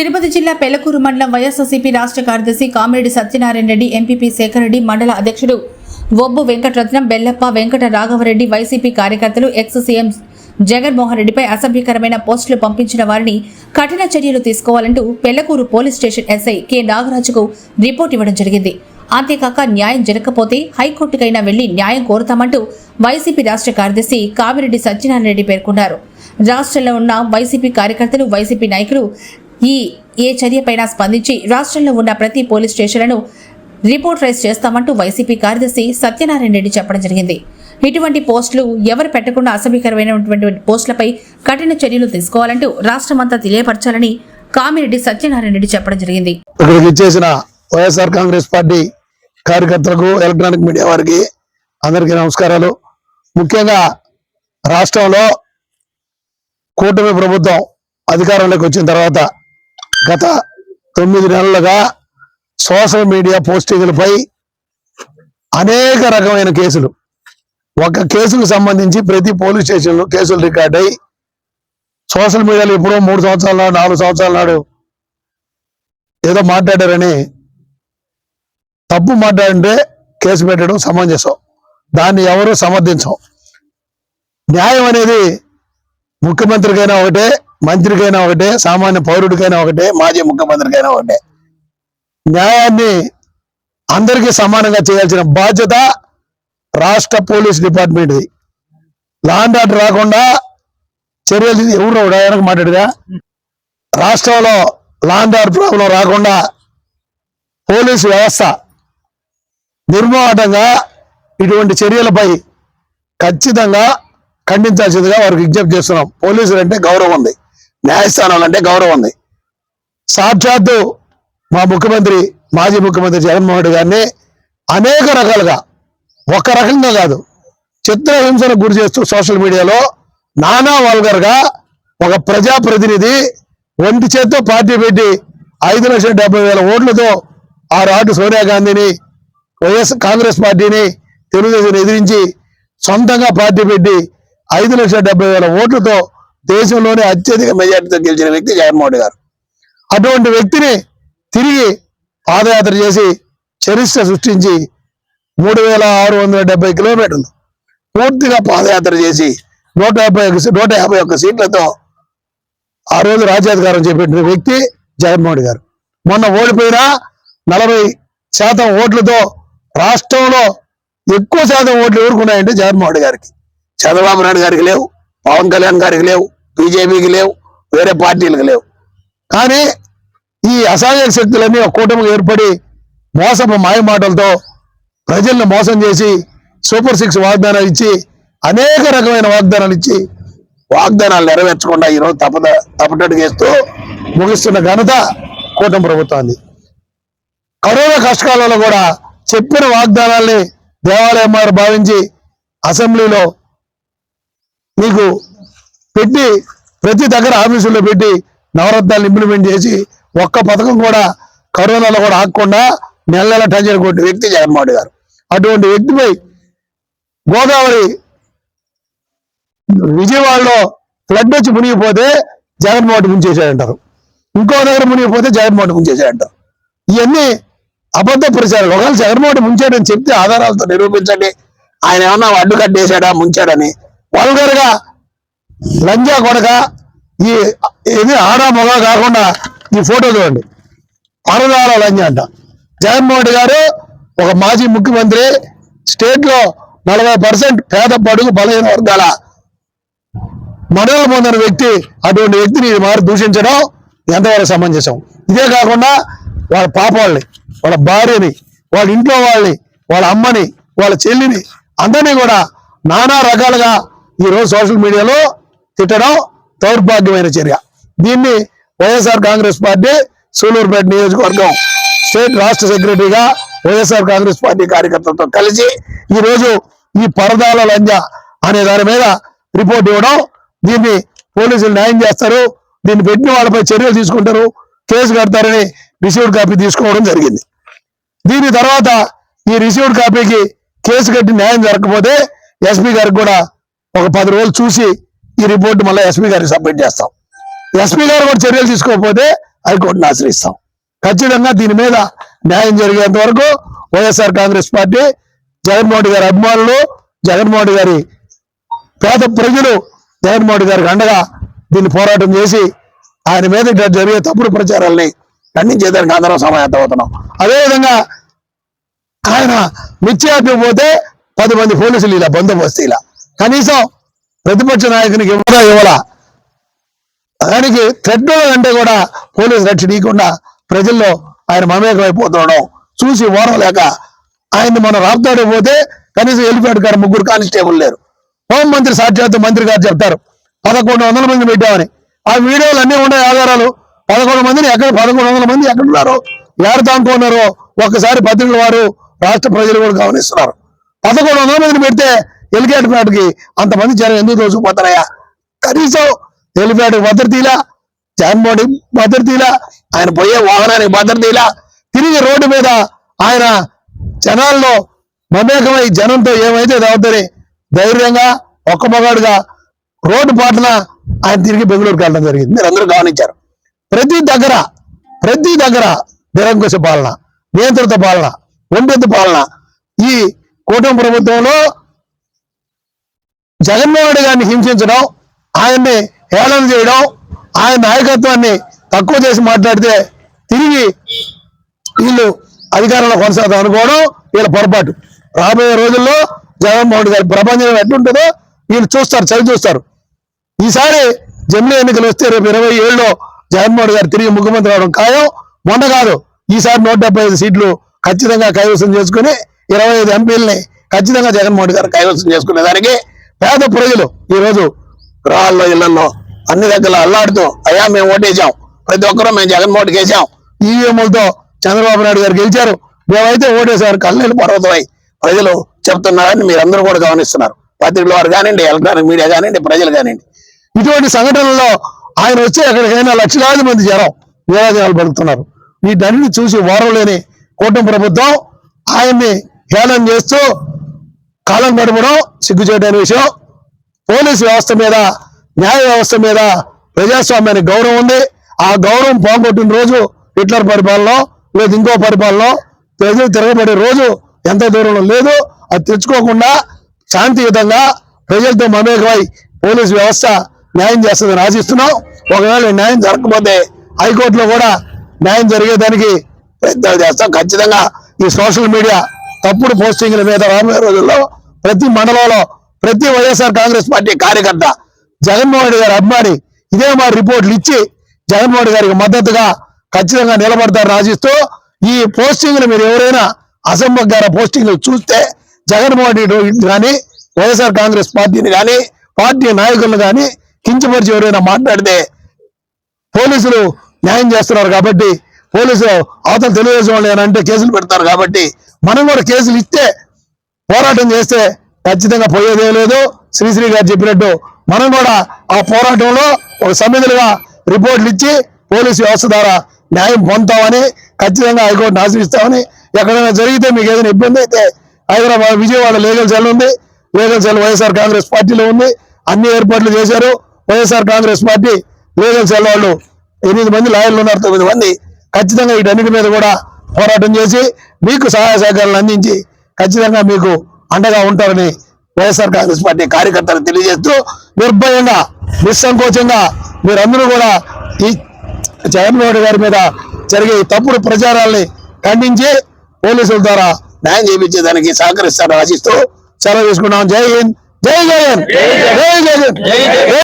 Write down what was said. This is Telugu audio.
తిరుపతి జిల్లా పెళ్ళకూరు మండలం వైఎస్ఆర్సీపీ రాష్ట్ర కార్యదర్శి కామిరెడ్డి సత్యనారాయణ రెడ్డి ఎంపీపీ శేఖర్ రెడ్డి మండల అధ్యక్షుడు ఒబ్బు వెంకటరత్నం బెల్లప్ప వెంకట రాఘవరెడ్డి వైసీపీ కార్యకర్తలు ఎక్స్ సీఎం జగన్మోహన్ రెడ్డిపై అసభ్యకరమైన పోస్టులు పంపించిన వారిని కఠిన చర్యలు తీసుకోవాలంటూ Pellakuru police station SI K. నాగరాజుకు report ఇవ్వడం జరిగింది. అంతేకాక న్యాయం జరగకపోతే హైకోర్టుకైనా వెళ్ళి న్యాయం కోరుతామంటూ వైసీపీ రాష్ట్ర కార్యదర్శి కామిరెడ్డి సత్యనారాయణ రెడ్డి పేర్కొన్నారు. రాష్ట్రంలో ఉన్న వైసీపీ కార్యకర్తలు వైసీపీ నాయకులు ఈ ఏ చర్యపైన స్పందించి రాష్ట్రంలో ఉన్న ప్రతి పోలీస్ స్టేషన్లను రిపోర్ట్ రైజ్ చేస్తామంటూ వైసీపీ కార్యదర్శి సత్యనారాయణ రెడ్డి చెప్పడం జరిగింది. ఇటువంటి పోస్టులు ఎవరు పెట్టకుండా అసభ్యకరమైనటువంటి పోస్టులపై కఠిన చర్యలు తీసుకోవాలంటూ రాష్ట్రమంతా తెలియపరచాలని కామిరెడ్డి సత్యనారాయణ రెడ్డి చెప్పడం జరిగింది. ఇక్కడికి ఇచ్చేసిన వైఎస్ఆర్ కాంగ్రెస్ పార్టీ కార్యకర్తలకు ఎలక్ట్రానిక్ మీడియా వారికి అందరికీ నమస్కారాలు. ముఖ్యంగా రాష్ట్రంలో కూటమి ప్రభుత్వం అధికారంలోకి వచ్చిన తర్వాత గత తొమ్మిది నెలలుగా సోషల్ మీడియా పోస్టింగ్లపై అనేక రకమైన కేసులు. ఒక కేసుకు సంబంధించి ప్రతి పోలీస్ స్టేషన్లో కేసులు రికార్డ్ అయి సోషల్ మీడియాలో ఎప్పుడో మూడు సంవత్సరాల నాడు నాలుగు సంవత్సరాల నాడు ఏదో మాట్లాడారని తప్పు మాట్లాడంటే కేసు పెట్టడం సమంజసం. దాన్ని ఎవరు సమర్థించం. న్యాయం అనేది ముఖ్యమంత్రికైనా ఒకటే మంత్రికైనా ఒకటే సామాన్య పౌరుడికైనా ఒకటే మాజీ ముఖ్యమంత్రికైనా ఒకటే. న్యాయాన్ని అందరికీ సమానంగా చేయాల్సిన బాధ్యత రాష్ట్ర పోలీస్ డిపార్ట్మెంట్ది. లాండ్ ఆర్డర్ రాకుండా చర్యలు ఎవరు ఎవరికి మాట్లాడుగా రాష్ట్రంలో లాండ్ ఆర్డర్ ప్రాబ్లం రాకుండా పోలీసు వ్యవస్థ నిర్మోహటంగా ఇటువంటి చర్యలపై ఖచ్చితంగా ఖండించాల్సిందిగా వారికి విజ్ఞప్తి చేస్తున్నాం. పోలీసులు అంటే గౌరవం ఉంది. న్యాయస్థానాలు అంటే గౌరవం ఉంది. సాక్షాత్తు మా ముఖ్యమంత్రి మాజీ ముఖ్యమంత్రి జగన్మోహన్ రెడ్డి గారిని అనేక రకాలుగా ఒక రకంగా కాదు చిత్రహింసను గురి చేస్తూ సోషల్ మీడియాలో నానా వల్గర్గా ఒక ప్రజాప్రతినిధి ఒంటి చేత్తో పార్టీ పెట్టి ఐదు లక్షల డెబ్బై వేల ఓట్లతో ఆ రాటు సోనియా గాంధీని వైఎస్ కాంగ్రెస్ పార్టీని తెలుగుదేశం ఎదిరించి సొంతంగా పార్టీ పెట్టి ఐదు లక్షల డెబ్బై వేల ఓట్లతో దేశంలోనే అత్యధిక మెజార్టీతో గెలిచిన వ్యక్తి జగన్మోహన్ గారు. అటువంటి వ్యక్తిని తిరిగి పాదయాత్ర చేసి చరిత్ర సృష్టించి మూడు వేల ఆరు వందల డెబ్బై కిలోమీటర్లు పూర్తిగా పాదయాత్ర చేసి నూట యాభై ఒక నూట యాభై ఒక్క సీట్లతో ఆ రోజు రాజ్యాధికారం చేపట్టిన వ్యక్తి జగన్మోహన్ గారు. మొన్న ఓడిపోయిన నలభై శాతం ఓట్లతో రాష్ట్రంలో ఎక్కువ శాతం ఓట్లు ఎవరుకున్నాయంటే జగన్మోహన్ గారికి. చంద్రబాబు నాయుడు గారికి లేవు. పవన్ కళ్యాణ్ గారికి లేవు బీజేపీకి లేవు వేరే పార్టీలకు లేవు. కానీ ఈ అసహాయక శక్తులన్నీ ఒక కూటమికి ఏర్పడి మోసపు మాయమాటలతో ప్రజలను మోసం చేసి సూపర్ సిక్స్ వాగ్దానాలు ఇచ్చి అనేక రకమైన వాగ్దానాలు ఇచ్చి వాగ్దానాలు నెరవేర్చకుండా ఈరోజు తప్పద తప్పటడుగేస్తూ ముగిస్తున్న ఘనత కూటమి ప్రభుత్వాన్ని. కరోనా కష్టకాలంలో కూడా చెప్పిన వాగ్దానాల్ని దేవాలయం భావించి అసెంబ్లీలో మీకు పెట్టి ప్రతి దగ్గర ఆఫీసుల్లో పెట్టి నవరత్నాలు ఇంప్లిమెంట్ చేసి ఒక్క పథకం కూడా కరోనాలో కూడా ఆగకుండా నెల నెల టెన్షన్ కొట్టిన వ్యక్తి జగన్మోహన్ గారు. అటువంటి వ్యక్తిపై గోదావరి విజయవాడలో ఫ్లడ్ వచ్చి మునిగిపోతే జగన్మోహన్ రెడ్డి ముంచేసాడంటారు ఇంకో దగ్గర మునిగిపోతే జగన్మోహన్ రెడ్డి ముంచేసాడంటారు ఇవన్నీ అబద్ధ ప్రచారాలు. ఒకవేళ జగన్మోహన్ ముంచాడని చెప్తే ఆధారాలతో నిరూపించండి. ఆయన ఏమన్నా అడ్డు కట్టేశాడా ముంచాడని వల్గర్గా లంజా కొడక ఈ ఇది ఆడ మొగ కాకుండా ఈ ఫోటో చూడండి. అరదాల లంజా అంట. జగన్మోహన్ రెడ్డి గారు ఒక మాజీ ముఖ్యమంత్రి స్టేట్లో నలభై పర్సెంట్ పేద పడుగు బలహీన వర్గాల మనలు పొందిన వ్యక్తి అటువంటి వ్యక్తిని మారు మారి దూషించడం ఎంతవరకు సమంజసం? ఇదే కాకుండా వాళ్ళ పాపాలని వాళ్ళ భార్యని వాళ్ళ ఇంట్లో వాళ్ళని వాళ్ళ అమ్మని వాళ్ళ చెల్లిని అందరినీ కూడా నానా రకాలుగా ఈ రోజు సోషల్ మీడియాలో తిట్టడం దౌర్భాగ్యమైన చర్య. దీన్ని వైఎస్ఆర్ కాంగ్రెస్ పార్టీ సూలూరుపేట నియోజకవర్గం స్టేట్ రాష్ట్ర సెక్రటరీగా వైఎస్ఆర్ కాంగ్రెస్ పార్టీ కార్యకర్తలతో కలిసి ఈరోజు ఈ పరదాల లంజ అనే దాని మీద రిపోర్ట్ ఇవ్వడం. దీన్ని పోలీసులు న్యాయం చేస్తారు. దీన్ని పెట్టిన వాళ్ళపై చర్యలు తీసుకుంటారు. కేసు కడతారని రిసీవ్డ్ కాపీ తీసుకోవడం జరిగింది. దీని తర్వాత ఈ రిసీవ్డ్ కాపీకి కేసు కట్టి న్యాయం జరగకపోతే ఎస్పీ గారికి కూడా ఒక పది రోజులు చూసి ఈ రిపోర్ట్ మళ్ళీ ఎస్పీ గారికి సబ్మిట్ చేస్తాం. ఎస్పీ గారు కూడా చర్యలు తీసుకోకపోతే హైకోర్టును ఆశ్రయిస్తాం. ఖచ్చితంగా దీని మీద న్యాయం జరిగేంత వరకు వైఎస్ఆర్ కాంగ్రెస్ పార్టీ జగన్మోహన్ గారి అభిమానులు జగన్మోహన్ గారి పేద ప్రజలు జగన్మోహన్ గారికి అండగా దీన్ని పోరాటం చేసి ఆయన మీద ఇట్లా జరిగే తప్పుడు ప్రచారాల్ని ఖండించేదానికి అందరం సమాయత్త అవుతున్నాం అదేవిధంగా ఆయన మిథ్యాత్మ పది మంది పోలీసులు ఇలా బందోబస్తు ఇలా కనీసం ప్రతిపక్ష నాయకునికి ఇవ్వరా ఇవ్వరా దానికి థ్రెడ్ అంటే కూడా పోలీసు రక్షణ ఇవ్వకుండా ప్రజల్లో ఆయన మమేకమైపోతుండడం చూసి ఓరలేక ఆయన్ని మనం రాపుతాడే పోతే కనీసం ఎలిఫెంట్ గారు ముగ్గురు కానిస్టేబుల్ లేరు. హోంమంత్రి సాక్షాత్తు మంత్రి గారు చెప్తారు పదకొండు వందల మంది పెట్టామని. ఆ వీడియోలు అన్నీ ఉన్నాయి ఆధారాలు. పదకొండు మందిని ఎక్కడ పదకొండు వందల మంది ఎక్కడ ఉన్నారో ఎవరు తానుకున్నారో ఒక్కసారి పత్రికల వారు రాష్ట్ర ప్రజలు కూడా గమనిస్తున్నారు. పదకొండు వందల మందిని పెడితే ఎలిగేట్ నాటికి అంతమంది జనం ఎందుకు దోసుకుపోతారయ్యా కనీసం ఎలిఫెంట్ భద్రతీలా జగన్మోహన్ భద్రతీలా ఆయన పోయే వాహనానికి భద్రతీలా తిరిగి రోడ్డు మీద ఆయన జనాల్లో మమేకమై జనంతో ఏమైతే అవుతారని ధైర్యంగా ఒక్క మగాడుగా రోడ్డు పాటన ఆయన తిరిగి బెంగళూరుకి వెళ్ళడం జరిగింది. మీరు అందరూ గమనించారు. ప్రతి దగ్గర ప్రతి దగ్గర నిరంకుశ పాలన నియంత్రిత పాలన ఒంటెత్తు పాలన ఈ కూటమి ప్రభుత్వంలో జగన్మోహన్ రెడ్డి గారిని హింసించడం ఆయన్ని హేళన చేయడం ఆయన నాయకత్వాన్ని తక్కువ చేసి మాట్లాడితే తిరిగి వీళ్ళు అధికారంలో కొనసాగుతాం అనుకోవడం వీళ్ళ పొరపాటు. రాబోయే రోజుల్లో జగన్మోహన్ రెడ్డి గారి ప్రపంచం ఎట్లుంటుందో వీళ్ళు చూస్తారు చవి చూస్తారు. ఈసారి జమిలీ ఎన్నికలు వస్తే రేపు ఇరవై ఏళ్ళలో జగన్మోహన్ గారు తిరిగి ముఖ్యమంత్రి అవడం ఖాయం. మొన్న కాదు ఈసారి నూట డెబ్బై ఐదు సీట్లు ఖచ్చితంగా కైవసం చేసుకుని ఇరవై ఐదు ఎంపీలని ఖచ్చితంగా జగన్మోహన్ గారు కైవసం చేసుకునేదానికి పేద ప్రజలు ఈ రోజు ఇళ్ళలో అన్ని దగ్గర అల్లాడుతూ అయ్యా మేము ఓటేసాం. ప్రతి ఒక్కరూ మేము జగన్మోహన్ రెడ్డికి వేసాం. ఈవీఎంలతో చంద్రబాబు నాయుడు గారు గెలిచారు. మేమైతే ఓటేసారు. కళ్ళు పర్వతమై ప్రజలు చెప్తున్నారని మీరందరూ కూడా గమనిస్తున్నారు. పత్రికల వారు కానివ్వండి ఎలక్ట్రానిక్ మీడియా కానివ్వండి ప్రజలు కానివ్వండి. ఇటువంటి సంఘటనలో ఆయన వచ్చి ఎక్కడికైనా లక్షలాది మంది జనం నిరాజనాలు పలుకుతున్నారు వీటన్నిటిని చూసి ఓరలేని కూటమి ప్రభుత్వం ఆయన్ని హేళన చేస్తూ కాలం గడపడం సిగ్గుచేయడం విషయం. పోలీసు వ్యవస్థ మీద న్యాయ వ్యవస్థ మీద ప్రజాస్వామ్యానికి గౌరవం ఉంది. ఆ గౌరవం పోగొట్టిన రోజు హిట్లర్ పరిపాలన లేదు ఇంకో పరిపాలన ప్రజలు తిరగబడే రోజు ఎంత దూరంలో లేదు. అది తెచ్చుకోకుండా శాంతియుతంగా ప్రజలతో మమేకమై పోలీసు వ్యవస్థ న్యాయం చేస్తుందని ఆశిస్తున్నాం. ఒకవేళ న్యాయం జరగకపోతే హైకోర్టులో కూడా న్యాయం జరిగేదానికి ప్రయత్నాలు చేస్తాం. ఖచ్చితంగా ఈ సోషల్ మీడియా తప్పుడు పోస్టింగ్ల మీద రాబోయే రోజుల్లో ప్రతి మండలంలో ప్రతి వైఎస్ఆర్ కాంగ్రెస్ పార్టీ కార్యకర్త జగన్మోహన్ రెడ్డి గారు అభిమాని ఇదే మా రిపోర్ట్లు ఇచ్చి జగన్మోహన్ రెడ్డి గారికి మద్దతుగా ఖచ్చితంగా నిలబడతారని ఆశిస్తూ ఈ పోస్టింగ్లు మీరు ఎవరైనా అసంబగ్గార పోస్టింగ్లు చూస్తే జగన్మోహన్ రెడ్డి కానీ వైఎస్ఆర్ కాంగ్రెస్ పార్టీని కానీ పార్టీ నాయకులను కానీ కించపరిచి ఎవరైనా మాట్లాడితే పోలీసులు న్యాయం చేస్తున్నారు కాబట్టి పోలీసులు అవతల తెలుగుదేశం వాళ్ళు అంటే కేసులు పెడతారు కాబట్టి మనం కూడా కేసులు ఇస్తే పోరాటం చేస్తే ఖచ్చితంగా పోయేదే లేదు. శ్రీశ్రీ గారు చెప్పినట్టు మనం కూడా ఆ పోరాటంలో ఒక సమిధులుగా రిపోర్ట్లు ఇచ్చి పోలీసు వ్యవస్థ ద్వారా న్యాయం పొందుతామని ఖచ్చితంగా హైకోర్టును ఆశ్రయిస్తామని ఎక్కడైనా జరిగితే మీకు ఏదైనా ఇబ్బంది అయితే హైదరాబాద్ విజయవాడ లీగల్ సెల్ ఉంది. లీగల్ సెల్ వైఎస్ఆర్ కాంగ్రెస్ పార్టీలో ఉంది. అన్ని ఏర్పాట్లు చేశారు. YSR Congress party legal cell వాళ్ళు ఎనిమిది మంది లాయర్లు ఉన్నారు తొమ్మిది మంది. ఖచ్చితంగా వీటన్నిటి మీద కూడా పోరాటం చేసి మీకు సహాయ సహకారాలు అందించి ఖచ్చితంగా మీకు అండగా ఉంటారని వైఎస్ఆర్ కాంగ్రెస్ పార్టీ కార్యకర్తలు తెలియజేస్తూ నిర్భయంగా నిస్సంకోచంగా మీరందరూ కూడా ఈ జగన్మోహన్ గారి మీద జరిగే తప్పుడు ప్రచారాల్ని ఖండించి పోలీసుల ద్వారా న్యాయం చేయించేదానికి సహకరిస్తారని ఆశిస్తూ సెలవు తీసుకున్నాం జై హింద్. జై జగన్. జై జగన్.